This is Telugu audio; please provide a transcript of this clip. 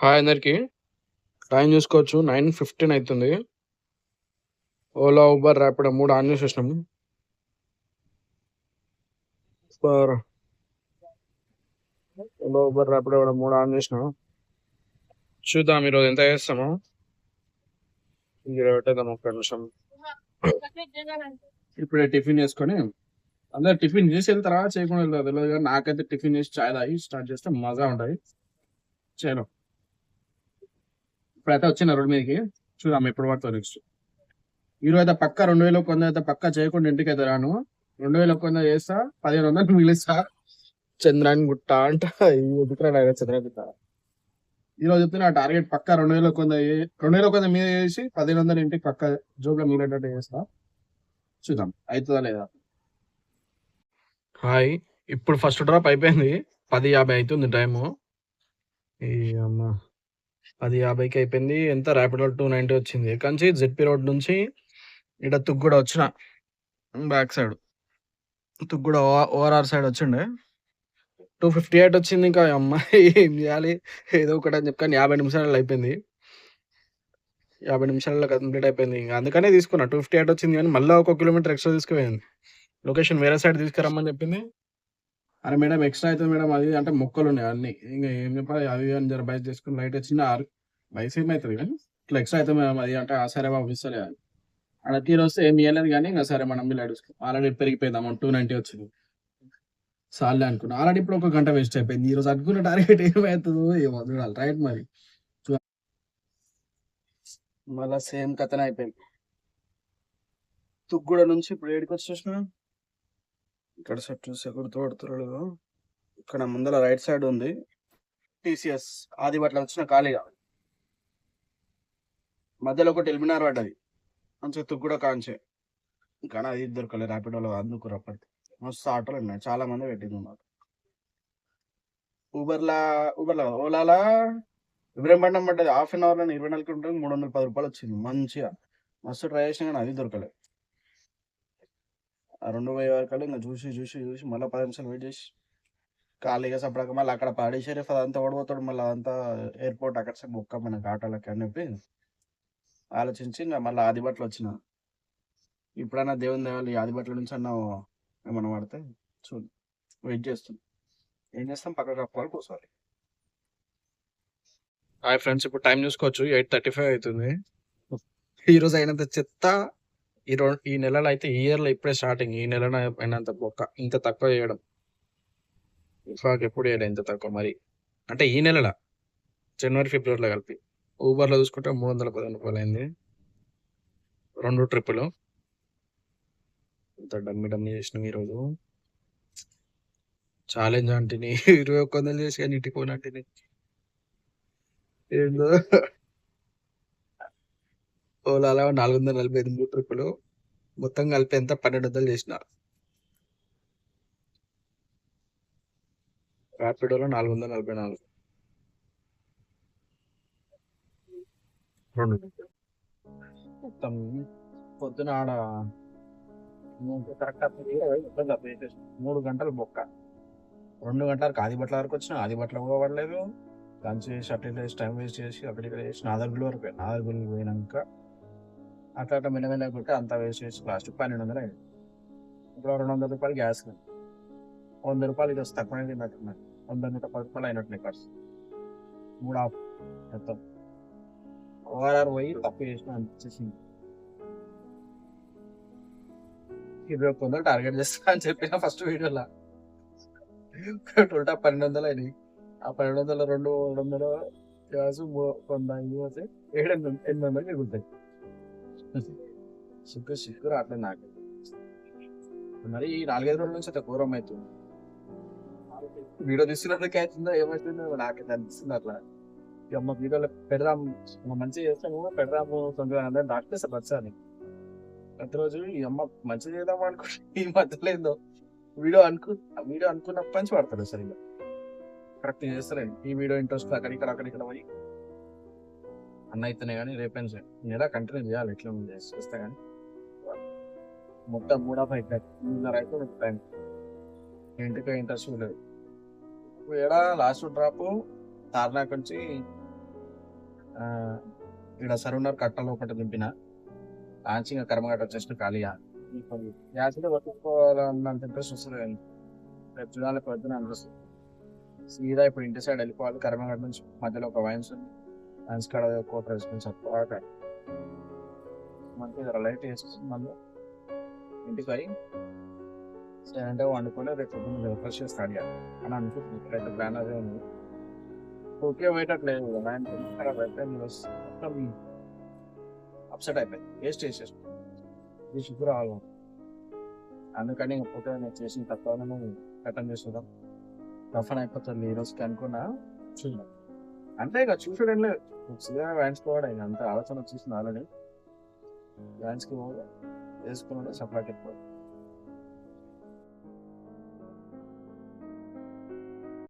హాయ్ అందరికీ. టైం చూసుకోవచ్చు నైన్ ఫిఫ్టీన్ అవుతుంది ఓలా ఊబర్ ర్యాపిడో మూడు ఆన్ చేసేసినాము ఊబర్ ఓలా ఊబర్ ర్యాపిడో కూడా మూడు ఆన్ చేసినాం. చూద్దాం ఈరోజు ఎంత చేస్తాము. ఇరవై పెట్టేద్దాం ఒక్క నిమిషం. ఇప్పుడే టిఫిన్ చేసుకొని అందరు టిఫిన్ చేసి వెళ్తారా చేయకుండా వెళ్తారా తెలియదు కానీ నాకైతే టిఫిన్ చేసి చాయ్ తాగి స్టార్ట్ చేస్తే మజా ఉంటుంది చేయను ఇప్పుడైతే వచ్చిన రోడ్ మీదకి చూద్దాం ఎప్పుడు పడుతుంది నెక్స్ట్ ఈరోజు అయితే పక్క రెండు వేల కొంద అయితే పక్క చేయకుండా ఇంటికి అయితే రాను. రెండు వేల కొంద చేస్తా పదిహేను వందలు మిగిలిస్తా. చంద్రాన్ గుట్ట అంట. ఎదుకురా చంద్రాన్ గుట్ట. ఈరోజు చెప్తే నా టార్గెట్ పక్క రెండు వేల కొంద రెండు వేల కొంద మీద చేసి పదిహేను వందలు ఇంటికి పక్క జోబ్లో మిగిలేటట్టు చేస్తా. చూద్దాం అవుతుందా లేదా? హాయ్ ఇప్పుడు ఫస్ట్ డ్రాప్ అయిపోయింది. పది యాభై అవుతుంది టైము. ఈ అమ్మ. పది యాభైకి అయిపోయింది. ఎంత? ర్యాపిడో టూ నైంటీ వచ్చింది. కంచి జెడ్పీ రోడ్ నుంచి ఇక్కడ తుగ్గూడ వచ్చిన. Back side Tukkuguda ORR side వచ్చిండే. టూ ఫిఫ్టీ ఎయిట్ వచ్చింది ఇంకా. అమ్మాయి ఏం చేయాలి? ఏదో ఒకటి అని చెప్పి యాభై నిమిషాలలో అయిపోయింది. యాభై నిమిషాలలో కంప్లీట్ అయిపోయింది. ఇంకా అందుకనే తీసుకున్నా. టూ ఫిఫ్టీ ఎయిట్ వచ్చింది కానీ మళ్ళీ ఒక కిలోమీటర్ ఎక్స్ట్రా తీసుకుపోయింది. లొకేషన్ వేరే సైడ్ తీసుకురమ్మని చెప్పింది. అరే మేడం ఎక్స్ట్రా అవుతుంది మేడం అది అంటే మొక్కలు ఉన్నాయి అన్ని. ఇంకా ఏం చెప్పాలి అది అని జర బయట చేసుకుని లైట్ వచ్చిన ఆరు బయస్ ఏమవుతుంది అవుతుంది కానీ ఇట్లా ఎక్స్ట్రా అవుతుంది మేడం అది అంటే ఆ సరే బాబు ఇస్తలే అని. అక్కడ తీరు వస్తే ఏం ఇవ్వలేదు కానీ ఇంకా సరే మనం లైట్ ఆల్రెడీ పెరిగిపోయింది అమౌంట్ టూ నైంటీ వచ్చింది. సార్లే అనుకున్నా. ఆల్రెడీ ఇప్పుడు ఒక గంట వేస్ట్ అయిపోయింది. ఈ రోజు అనుకున్న టార్గెట్ ఏమవుతుందో ఏమో చూడాలి. రైట్ మరి? మళ్ళా సేమ్ కథన అయిపోయింది. తుగ్గుడ నుంచి ఇప్పుడు ఏడికి వచ్చేసిన ఇక్కడ సెట్ చూస్తే గుర్తుపడుతున్నాడు ఇక్కడ ముందర రైట్ సైడ్ ఉంది. టీసీఎస్ ఆది బట్ల వచ్చిన ఖాళీగా. మధ్యలో ఒకటి ఎలిమినార్ పడ్డది మంచిగా కూడా కాంచే. కానీ అది దొరకలేదు ర్యాపిడోలో అందుకు రప్పటి. మస్తు ఆటోలు ఉన్నాయి. చాలా మంది పెట్టింది ఉన్నారు ఊబర్లా ఊబర్లా ఓలాలా? ఇబ్రహీంపట్నం పడ్డది. హాఫ్ అన్ అవర్లో ఇరవై నాలుగు ఉంటుంది మూడు వందల పది రూపాయలు వచ్చింది. మంచిగా. మస్తు ట్రై చేసిన కానీ అది దొరకలేదు రెండు పోయే వరకు ఇంకా చూసి చూసి చూసి మళ్ళీ పది నిమిషాలు వెయిట్ చేసి ఖాళీగా సపడక మళ్ళీ అక్కడ పాడి షరీఫ్ అదంతా ఓడిపోతాడు. మళ్ళీ అదంతా ఎయిర్పోర్ట్ అక్కడ సైడ్ బొక్క మనకి ఆటోలకి అని చెప్పి ఆలోచించి ఇంకా మళ్ళీ ఆదిబట్లు వచ్చిన. ఇప్పుడన్నా దేవుని దేవాలి ఆదిబట్ల నుంచి అన్న ఏమన్నా పడితే చూడు వెయిట్ చేస్తుంది ఏం చేస్తాం? పక్క కప్పుకోవాలి కూర్చోవాలి. హాయ్ ఫ్రెండ్స్ ఇప్పుడు టైం చూసుకోవచ్చు. ఎయిట్ థర్టీ ఫైవ్ అవుతుంది. ఈ రోజు అయినంత చెత్త ఈ రెండు ఈ నెలలో అయితే ఈ ఇయర్లో ఇప్పుడే స్టార్టింగ్. ఈ నెల అయినంత బొక్క ఇంత తక్కువ చేయడం ఇఫాక్ ఎప్పుడు చేయడం ఇంత తక్కువ మరి. అంటే ఈ నెలలో జనవరి ఫిబ్రవరిలో కలిపి. ఊబర్లో చూసుకుంటే మూడు వందల పదిహేను రూపాయలు అయింది రెండు ట్రిప్పులు. ఇంత డమ్మి డమ్మి చేసినాం ఈరోజు. ఛాలెంజ్ అంటిని ఇరవై ఒక్క వందలు చేసి కానీ ఇంటికి పోయినట్టిని ఏందో. ఓలాలో నాలుగు వందల నలభై ఐదు మూడు ట్రిప్పులు మొత్తం కలిపి ఎంత? పన్నెండు వందలు చేసిన. ర్యాపిడోలో నాలుగు వందల నలభై నాలుగు మొత్తం పొద్దున ఆడ కరెక్ట్ మూడు గంటలు బొక్క. రెండు గంటలకు ఆది బట్ల వరకు వచ్చిన ఆది బట్ల కూడా పడలేదు. లంచ్ చేసి టైం వేస్ట్ చేసి అక్కడ ఇక్కడ చేసి నాదర్గుల్ వరకు పోయి నాదర్గుల్ పోయినాక అట్లా అట్లా మిన్న కొట్టి అంతా వేస్ట్ చేసి లాస్ట్ పన్నెండు వందలు అయింది ఇప్పుడు రెండు వందల రూపాయలు గ్యాస్ వంద రూపాయలు ఇది వస్తే తక్కువ తిన్నట్టున్నారు వంద నూట పది రూపాయలు అయినట్టున్నాయి ఖర్చు. మూడు ఆఫ్ మొత్తం. ఓఆర్ఆర్ పోయి తప్పు చేసిన అనిపించేసింది ఇరవై ఒక్క వందలు టార్గెట్ చేస్తా అని చెప్పిన ఫస్ట్ వీడియోలో టోటల్ పన్నెండు వందలు అయినాయి. ఆ పన్నెండు వందల రెండు రెండు వందలు గ్యాస్ వంద ఇవి ఏడు ఎనిమిది ఎనిమిది వందలు మిగులుతాయి. సిగ్గు సిగ్గు రావట్లేదు నాకు. మరి ఈ నాలుగైదు రోజుల నుంచి అయితే ఘోరం అవుతుంది. వీడియో తీస్తున్నట్టుగా అవుతుందో? ఏమవుతుందో నాకైతే అనిపిస్తుంది అట్లా. ఇక అమ్మ వీడియోలో పెడదాం అమ్మ మంచిగా చేస్తాం కూడా పెడదాము తొందరగా డాక్టర్స్ వచ్చాను ప్రతిరోజు ఈ అమ్మ మంచిగా చేద్దాం అనుకుంటే ఈ మధ్యలో ఏందో వీడియో అనుకు వీడియో అనుకున్న పంచి పడతాడు సరిగ్గా. కరెక్ట్ చేస్తారండి ఈ వీడియో ఇంట్రెస్ట్ అక్కడ ఇక్కడ అక్కడ ఇక్కడ పోయి అన్న అయితేనే కానీ రేపే నెల కంటిన్యూ చేయాలి? ఎట్లా ఉంది చేస్తే కానీ. మొత్తం మూడా ఫైవ్ మూడున్నర అయితే టైం. ఇంటికి ఇంట్రెస్ట్ లేదు. ఇక్కడ లాస్ట్ డ్రాప్ తార్నాక్ నుంచి ఇక్కడ సరౌండర్ కట్టలో ఒకటి దింపిన. లాంచింగ్ కర్మఘట్ట కర్మగట్ట వచ్చేసి ఖాళీగా గ్యాస్ అయితే పట్టుకోవాలన్నంత ఇంట్రెస్ట్ వస్తుంది రేపు చూడాలి పొద్దున అనిపిస్తుంది. సీదా ఇప్పుడు ఇంటి సైడ్ వెళ్ళిపోవాలి కర్మగట్ట నుంచి మధ్యలో ఒక వైన్స్ ఉంది. వైన్స్ కాడ కోట వేసుకొని చక్కగా మనకి లైట్ వేసుకుని మళ్ళీ ఇంటికి అయి అంటే వండుకొని రేపు పొద్దున్న రిఫ్రెష్ చేస్తాడు అని అనుకుంటుంది ఇప్పుడైతే ప్లాన్ అదే ఉంది. ఓకే పోయేటట్లేదు కదా ఆయన ఖరాబ్ అయితే మొత్తం అప్సెట్ అయిపోయింది వేస్ట్ చేసేసి ఇది షుగర్ రావాలి అందుకని ఇంకపోతే నేను చేసిన తక్కువ కట్టం చేస్తుందాం రఫన్ అయిపోతుంది. ఈ రోజుకి అనుకున్నా చూద్దాం. అంటే ఇక చూసాడు ఏం లేదు వ్యాన్స్ పోవడం ఆయన అంత ఆలోచన వచ్చేసింది ఆల్రెడీ వ్యాన్స్కి వేసుకున్నాడు సప్లైకి వెళ్ళిపోవాలి